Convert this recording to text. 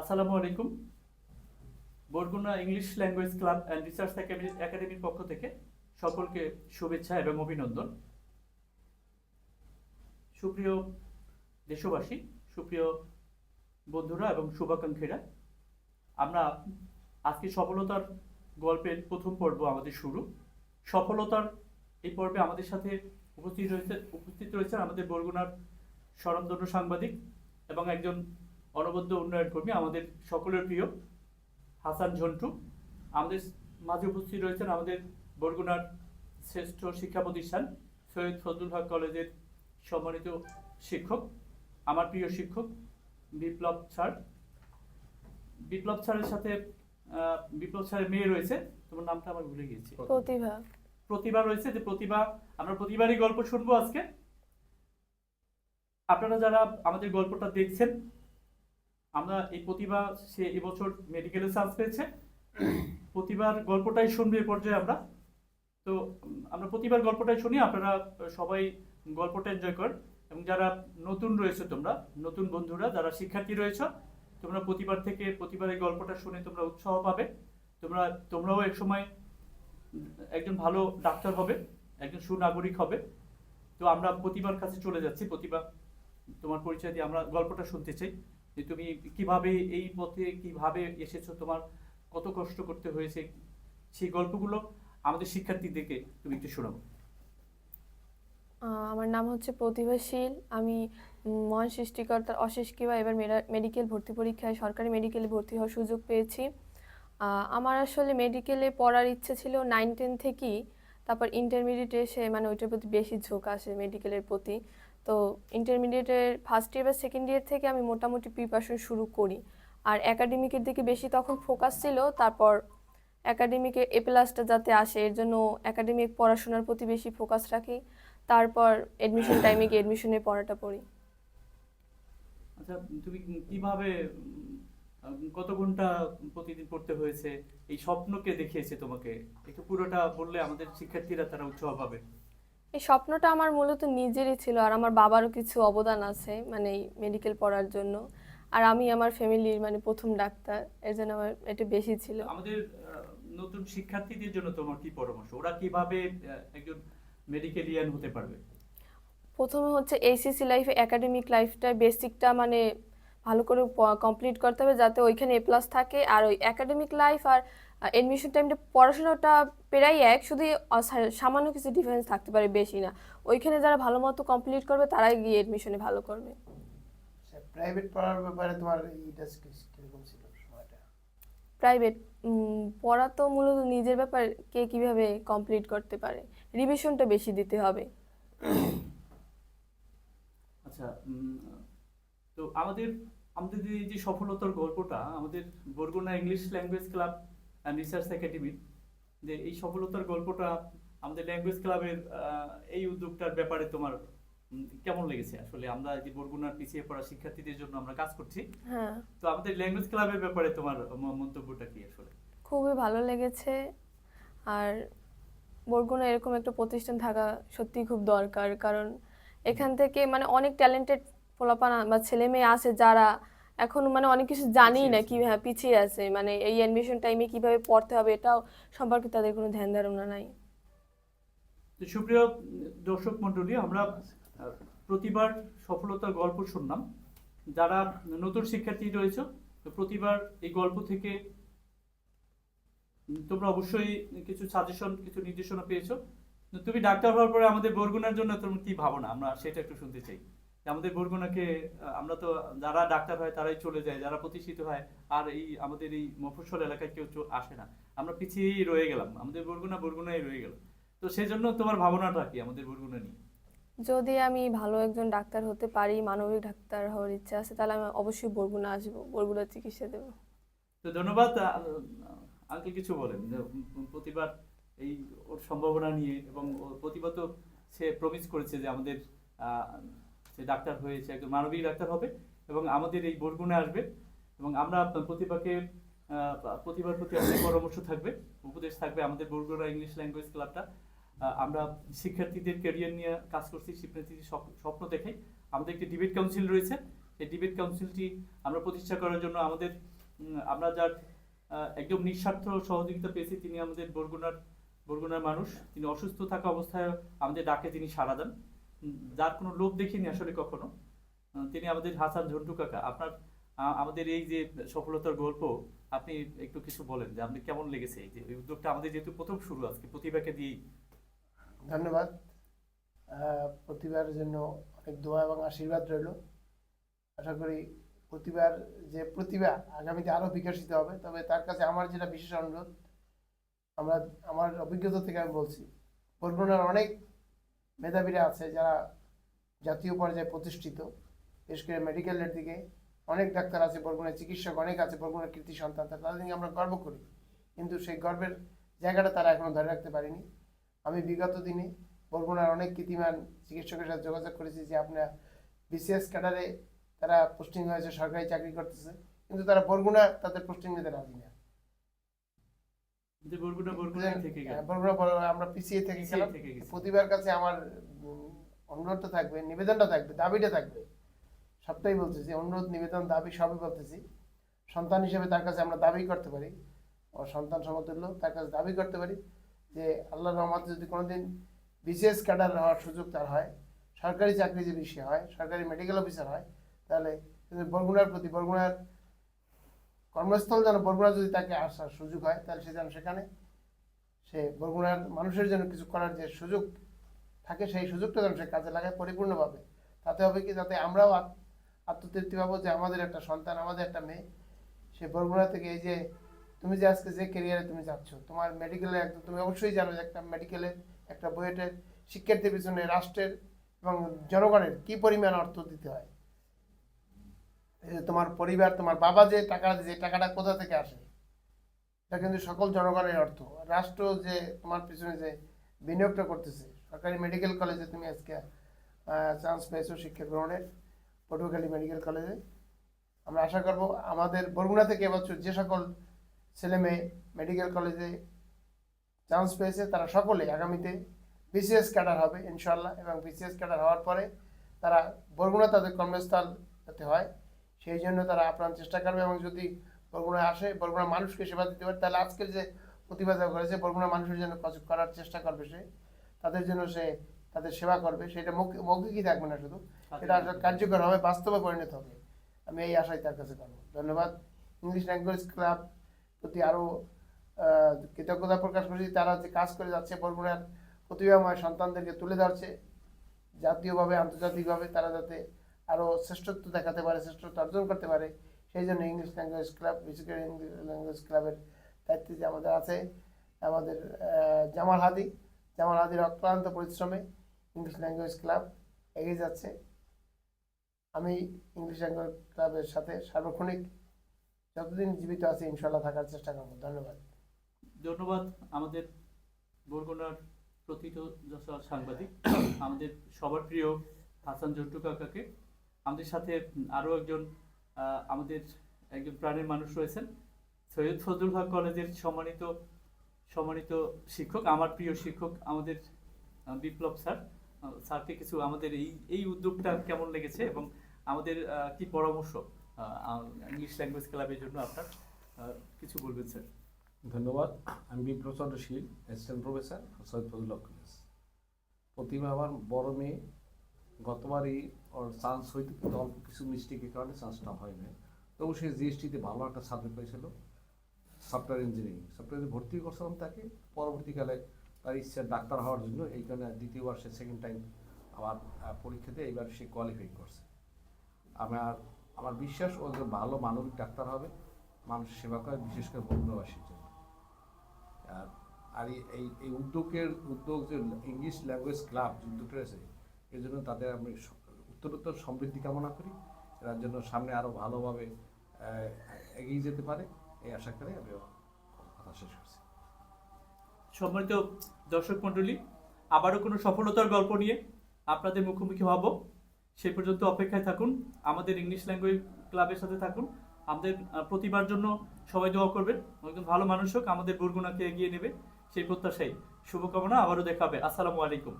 আসসালামু আলাইকুম। Barguna English language club and research academy একাডেমির পক্ষ থেকে সকলকে শুভেচ্ছা এবং অভিনন্দন। সুপ্রিয় দেশবাসী, সুপ্রিয় বন্ধুরা এবং শুভাকাঙ্ক্ষীরা, আমরা আজকে সফলতার গল্পের প্রথম পর্ব আমাদের শুরু। সফলতার এই পর্বে আমাদের সাথে উপস্থিত রয়েছে উপস্থিত রয়েছেন আমাদের বরগুনার স্বনামধন্য সাংবাদিক এবং একজন অনবদ্য উন্নয়ন কর্মী আমাদের সকলের প্রিয় হাসান ঝন্টু। আমাদের মাঝে উপস্থিত রয়েছেন আমাদের বরগুনার শ্রেষ্ঠ শিক্ষা প্রতিষ্ঠান সৈয়দ ফজলুল হক কলেজের সম্মানিত শিক্ষক আমার প্রিয় শিক্ষক বিপ্লব স্যার। বিপ্লব স্যারের সাথে বিপ্লব স্যারের মেয়ে রয়েছে। তোমার নামটা আমার ভুলে গিয়েছি। প্রতিভা। প্রতিভা। রয়েছে যে প্রতিভা আমরা প্রতিবারই গল্প শুনব আজকে। আপনারা যারা আমাদের গল্পটা দেখছেন আমরা এই প্রতিভা সে এবছর মেডিকেলে চান্স পেয়েছে। প্রতিবার গল্পটাই শুনব এ পর্যায়ে আমরা। তো, আমরা প্রতিবার গল্পটাই শুনি, আপনারা সবাই গল্পটা এনজয় কর। এবং যারা নতুন রয়েছে তোমরা, নতুন বন্ধুরা, যারা শিক্ষার্থী রয়েছে, তোমরা প্রতিবার থেকে প্রতিবার এই গল্পটা শুনে তোমরা উৎসাহ পাবে। তোমরা, তোমরাও এক সময় একজন ভালো ডাক্তার হবে, একজন সুনাগরিক হবে। তো আমরা প্রতিবার কাছে চলে যাচ্ছি। প্রতিভা, তোমার পরিচয় দিয়ে আমরা গল্পটা শুনতে চাই। যে তুমি কীভাবে এই পথে কীভাবে এসেছ, তোমার কত কষ্ট করতে হয়েছে, সেই গল্পগুলো আমাদের শিক্ষার্থীদেরকে তুমি একটু শোনাবো আমার নাম হচ্ছে প্রতিভাশীল আমি মহান সৃষ্টিকর্তার অশেষ কিবা এবার মেডিকেল ভর্তি পরীক্ষায়, সরকারি মেডিকেলে ভর্তি হওয়ার সুযোগ পেয়েছি। আমার আসলে মেডিকেলে পড়ার ইচ্ছে ছিল নাইন টেন থেকেই। তারপর ইন্টারমিডিয়েটে এসে মানে ওইটার প্রতি বেশি ঝোঁক আসে মেডিকেলের প্রতি। তো ইন্টারমিডিয়েটের ফার্স্ট ইয়ার বা সেকেন্ড ইয়ার থেকে আমি মোটামুটি প্রিপারেশন শুরু করি। আর একাডেমিকের দিকে বেশি তখন ফোকাস ছিল, তারপর একাডেমিকে এ প্লাসটা যাতে আসে, এর জন্য একাডেমিক পড়াশোনার প্রতি বেশি ফোকাস রাখি। তারপর এডমিশন টাইমে গিয়ে এডমিশনের পড়াটা পড়ি। আচ্ছা তুমি কীভাবে কত ঘণ্টা প্রতিদিন পড়তে হয়েছে? এই স্বপ্নকে দেখিয়েছে তোমাকে। একটু পুরোটা বললে আমাদের শিক্ষার্থীরা তারা উৎসাহ পাবে। এই স্বপ্নটা আমার মূলত নিজেরই ছিল আর আমার বাবারও কিছু অবদান আছে মানে এই মেডিকেল পড়ার জন্য। আর আমি আমার ফ্যামিলির মানে প্রথম ডাক্তার এর জন্য আমার এটা বেশি ছিল। আমাদের নতুন শিক্ষার্থীদের জন্য তোমার কি পরামর্শ? ওরা কীভাবে একজন মেডিকেলিয়ান হতে পারবে? প্রথমে হচ্ছে এইসিসি লাইফে একাডেমিক লাইফটা বেসিকটা মানে ভালো করে কমপ্লিট করতে হবে যাতে ওইখানে এ প্লাস থাকে। আর ওই একাডেমিক লাইফ আর এডমিশন টাইমটা পড়াশোনাটা প্রায় এক শুধু সামান্য কিছু ডিফারেন্স থাকতে পারে বেশি না। ওইখানে যারা ভালো মতো কমপ্লিট করবে তারাই গিয়ে এডমিশনে ভালো করবে। প্রাইভেট পড়ার ব্যাপারে তোমার এইটা কীরকম ছিল সময়টা? প্রাইভেট পড়া তো মূলত নিজের ব্যাপার কে কীভাবে কমপ্লিট করতে পারে। রিভিশনটা বেশি দিতে হবে। আচ্ছা তো আমাদের আমাদের যে এই যে সফলতার গল্পটা আমাদের Barguna English language club and research একাডেমির যে এই সফলতার গল্পটা আমাদের ল্যাঙ্গুয়েজ ক্লাবের এই উদ্যোগটার ব্যাপারে তোমার কেমন লেগেছে? আসলে আমরা যে বরগুনার পিছিয়ে পড়া শিক্ষার্থীদের জন্য আমরা কাজ করছি। হ্যাঁ। তো আমাদের ল্যাঙ্গুয়েজ ক্লাবের ব্যাপারে তোমার মন্তব্যটা কি আসলে? খুবই ভালো লেগেছে। আর বরগুনা এরকম একটা প্রতিষ্ঠান থাকা সত্যিই খুব দরকার কারণ এখান থেকে মানে অনেক ট্যালেন্টেড পোলাপান বা ছেলে মেয়ে আছে যারা এখন মানে অনেক কিছু জানেই না কি হ্যাঁ পিছিয়ে আছে। মানে এই অ্যাডমিশন টাইমে কীভাবে পড়তে হবে এটাও সম্পর্কে তাদের কোনো ধ্যান ধারণা নাই। সুপ্রিয় দর্শক মণ্ডলী আমরা প্রতিবার সফলতার গল্প শুনলাম। যারা নতুন শিক্ষার্থী রয়েছে প্রতিবার এই গল্প থেকে তোমরা অবশ্যই কিছু সাজেশন কিছু নির্দেশনা পেয়েছ। তুমি ডাক্তার হওয়ার পরে আমাদের বরগুনার জন্য তোমার কি ভাবনা? আমরা সেটা একটু শুনতে চাই। আমাদের বরগুনাকে আমরা তো যারা ডাক্তার হয় তারাই চলে যায় যারা প্রতিষ্ঠিত হয় আর এই আমাদের এই মফস্বল এলাকায় কেউ আসে না। আমরা পিছিয়েই রয়ে গেলাম আমাদের বরগুনা বরগুনাই রয়ে গেল। তো সেই জন্য তোমার ভাবনাটা কি আমাদের বরগুনা নিয়ে? যদি আমি ভালো একজন ডাক্তার হতে পারি মানবিক ডাক্তার হওয়ার ইচ্ছা আছে তাহলে আমি অবশ্যই বরগুনা আসব বরগুনার চিকিৎসা দেবো। তো ধন্যবাদ আঙ্কেল কিছু বলেন যে প্রতিবার এই ওর সম্ভাবনা নিয়ে এবং ওর প্রতিভা তো সে প্রমিস করেছে যে আমাদের সে ডাক্তার হয়েছে, একজন মানবিক ডাক্তার হবে এবং আমাদের এই বরগুনে আসবে এবং আমরা প্রতিভাকে প্রতিভার প্রতি আমাদের পরামর্শ থাকবে, উপদেশ থাকবে আমাদের বরগুনা ইংলিশ ল্যাঙ্গুয়েজ ক্লাবটা আমরা শিক্ষার্থীদের ক্যারিয়ার নিয়ে কাজ করছি, শিক্ষার্থীদের স্বপ্ন দেখাই আমাদের একটি ডিবেট কাউন্সিল রয়েছে এই ডিবেট কাউন্সিলটি আমরা প্রতিষ্ঠা করার জন্য আমাদের আমরা যার একদম নিঃস্বার্থ সহযোগিতা পেয়েছি, তিনি আমাদের বরগুনার বরগুনার মানুষ। তিনি অসুস্থ থাকা অবস্থায় আমাদের ডাকে তিনি সাড়া দেন। যার কোনো লোভ দেখিনি আসলে কখনো। তিনি আমাদের হাসান ঝন্টু কাকা। আপনার আমাদের এই যে সফলতার গল্প, আপনি একটু কিছু বলেন যে আপনি কেমন লেগেছে? এই যে এই উদ্যোগটা আমাদের যেহেতু প্রথম শুরু আজকে, প্রতিভাকে দিয়েই। ধন্যবাদ। প্রতিভার জন্য অনেক দোয়া এবং আশীর্বাদ রইল। আশা করি প্রতিভার যে প্রতিভা আগামীতে আরও বিকশিত হবে, তবে তার কাছে আমার যেটা বিশেষ অনুরোধ, আমরা, আমার অভিজ্ঞতা থেকে আমি বলছি বরগুনার অনেক মেধাবীরা আছে যারা জাতীয় পর্যায়ে প্রতিষ্ঠিত, বিশেষ করে মেডিকেলের দিকে অনেক ডাক্তার আছে বরগুনার চিকিৎসক অনেক আছে, বরগুনার কৃতি সন্তান তাদের নিয়ে আমরা গর্ব করি। কিন্তু সেই গর্বের জায়গাটা তারা এখনও ধরে রাখতে পারেনি। আমি বিগত দিনে বরগুনার অনেক কৃতিমান চিকিৎসকের সাথে যোগাযোগ করেছি যে আপনার বিসিএস ক্যাডারে তারা পোস্টিং হয়েছে, সরকারি চাকরি করতেছে, কিন্তু তারা বরগুনা তাদের পোস্টিং নিতে রাজি না। যে বরগুনা বরগুনা থেকে গেল। হ্যাঁ, বরগুনা আমরা পিছিয়ে থেকে পিছিয়ে গেলাম। প্রতিবার কাছে আমার অনুরোধটা থাকবে নিবেদনটা থাকবে দাবিটা থাকবে। সবটাই বলতেছি অনুরোধ নিবেদন দাবি সবই বলতেছি। সন্তান হিসেবে তার কাছে আমরা দাবি করতে পারি ও সন্তান সমতুল্য তার কাছে দাবি করতে পারি যে আল্লাহ রহমতে যদি কোনোদিন বিসিএস ক্যাডার হওয়ার সুযোগ তার হয় সরকারি চাকরিজীবী সে হয় সরকারি মেডিকেল অফিসার হয় তাহলে বরগুনার প্রতি বরগুনার কর্মস্থল যেন বরগুনা যদি তাকে আসার সুযোগ হয়, তাহলে সে যেন সেখানে, সে বরগুনার মানুষের জন্য কিছু করার যে সুযোগ থাকে, সেই সুযোগটা যেন সে কাজে লাগায় পরিপূর্ণভাবে। তাতে হবে কি? যাতে আমরাও আত- আত্মতৃপ্তি পাবো যে আমাদের একটা সন্তান, আমাদের একটা মেয়ে, সে বরগুনা থেকে এই যে, তুমি যে আজকে যে কেরিয়ারে তুমি যাচ্ছ, তোমার মেডিকেলে একদম, তুমি অবশ্যই জানো যে একটা মেডিকেলের একটা বুয়েটের শিক্ষার্থীর পিছনে রাষ্ট্রের এবং জনগণের কি পরিমাণ অর্থ দিতে হয়। তোমার পরিবার, তোমার বাবা যে টাকা যে টাকাটা কোথা থেকে আসে? এটা কিন্তু সকল জনগণের অর্থ। রাষ্ট্র যে তোমার পিছনে যে বিনিয়োগটা করতেছে, সরকারি মেডিকেল কলেজে তুমি আজকে চান্স পেয়েছ শিক্ষা গ্রহণের, পটুয়াখালী মেডিকেল কলেজে আমরা আশা করব আমাদের বরগুনা থেকে এবছর যে সকল ছেলে মেয়ে মেডিকেল কলেজে চান্স পেয়েছে, তারা সকলে আগামীতে বিসিএস ক্যাডার হবে ইনশাল্লাহ এবং বিসিএস ক্যাডার হওয়ার পরে তারা বরগুনা তাদের কর্মস্থল যাতে হয় সেই জন্য তারা আপ্রাণ চেষ্টা করবে এবং যদি বরগুনায় আসে বরগুনা মানুষকে সেবা দিতে পারে তাহলে আজকের যে প্রতিভা যা করেছে বরগুনা মানুষের জন্য কাজ করার চেষ্টা করবে সে। তাদের জন্য সে তাদের সেবা করবে। সেটা মৌখিক মৌখিকই থাকবে না শুধু। এটা কার্যকর হবে বাস্তবে পরিণত হবে। আমি এই আশাই তার কাছে করব ধন্যবাদ। ইংলিশ ল্যাঙ্গুয়েজ ক্লাব প্রতি আরও কৃতজ্ঞতা প্রকাশ করছি। তারা যে কাজ করে যাচ্ছে বরগুনার প্রতিভাময় সন্তানদেরকে তুলে ধরছে। জাতীয়ভাবে আন্তর্জাতিকভাবে তারা যাতে আরও শ্রেষ্ঠত্ব দেখাতে পারে, শ্রেষ্ঠত্ব অর্জন করতে পারে, সেই জন্য ইংলিশ ল্যাঙ্গুয়েজ ক্লাব বিশেষ করে ইংলিশ ল্যাঙ্গুয়েজ ক্লাবের দায়িত্বে আমাদের আছে, আমাদের জামাল হাদি। জামাল হাদির অক্লান্ত পরিশ্রমে ইংলিশ ল্যাঙ্গুয়েজ ক্লাব এগিয়ে যাচ্ছে। আমি ইংলিশ ল্যাঙ্গুয়েজ ক্লাবের সাথে সার্বক্ষণিক যতদিন জীবিত আছে ইনশাল্লাহ থাকার চেষ্টা করব। ধন্যবাদ। ধন্যবাদ। আমাদের বরগুনার প্রথিত সাংবাদিক, আমাদের সবার প্রিয় হাসান জন্টু কাকাকে। আমাদের সাথে আরও একজন আমাদের একজন প্রাণের মানুষ রয়েছেন, সৈয়দ ফজলুল হক কলেজের সম্মানিত সম্মানিত শিক্ষক, আমার প্রিয় শিক্ষক, আমাদের বিপ্লব স্যার স্যারকে কিছু আমাদের এই এই উদ্যোগটা কেমন লেগেছে এবং আমাদের কি পরামর্শ ইংলিশ ল্যাঙ্গুয়েজ ক্লাবের জন্য আপনার কিছু বলবেন স্যার? ধন্যবাদ। আমি Biplob Chandra Shil assistant professor, Syed Fazal college. Pratibha আমার বড় মেয়ে। গতবারই ওর চান্স হইতে কিন্তু অল্প কিছু মিস্টেকের কারণে চান্সটা হয় না তবু সে জিএসটিতে ভালো একটা সাবজেক্ট পেয়েছিল সফটওয়্যার ইঞ্জিনিয়ারিং সফটওয়্যারে ভর্তি করছিলাম তাকে, পরবর্তীকালে তার ইচ্ছা ডাক্তার হওয়ার জন্য, এই কারণে দ্বিতীয়বার সে সেকেন্ড টাইম আমার পরীক্ষাতে এইবার সে কোয়ালিফাই করছে। আমার আমার বিশ্বাস, ও যে ভালো মানবিক ডাক্তার হবে, মানুষ সেবা করে, বিশেষ করে বন্ধুবাসীর জন্য। আর আর এই- এই উদ্যোগের, উদ্যোগ যে ইংলিশ ল্যাঙ্গুয়েজ ক্লাব যে উদ্যোগটা রয়েছে এর জন্য তাদের আমি উত্তরোত্তর সমৃদ্ধি কামনা করি। এরা জন্য সামনে আরও ভালোভাবে এগিয়ে যেতে পারে, এই আশা করে আমি কথা শেষ করছি। সম্মানিত দর্শক মণ্ডলী, আবারও কোনো সফলতার গল্প নিয়ে আপনাদের মুখোমুখি হব। সে পর্যন্ত অপেক্ষায় থাকুন, আমাদের ইংলিশ ল্যাঙ্গুয়েজ ক্লাবের সাথে থাকুন। আমাদের প্রতিবার জন্য সবাই দোয়া করবেন। একজন ভালো মানুষ হোক, আমাদের বরগুনাকে এগিয়ে নেবে, সেই প্রত্যাশাই শুভকামনা, আবারও দেখাবে। আসসালামু আলাইকুম।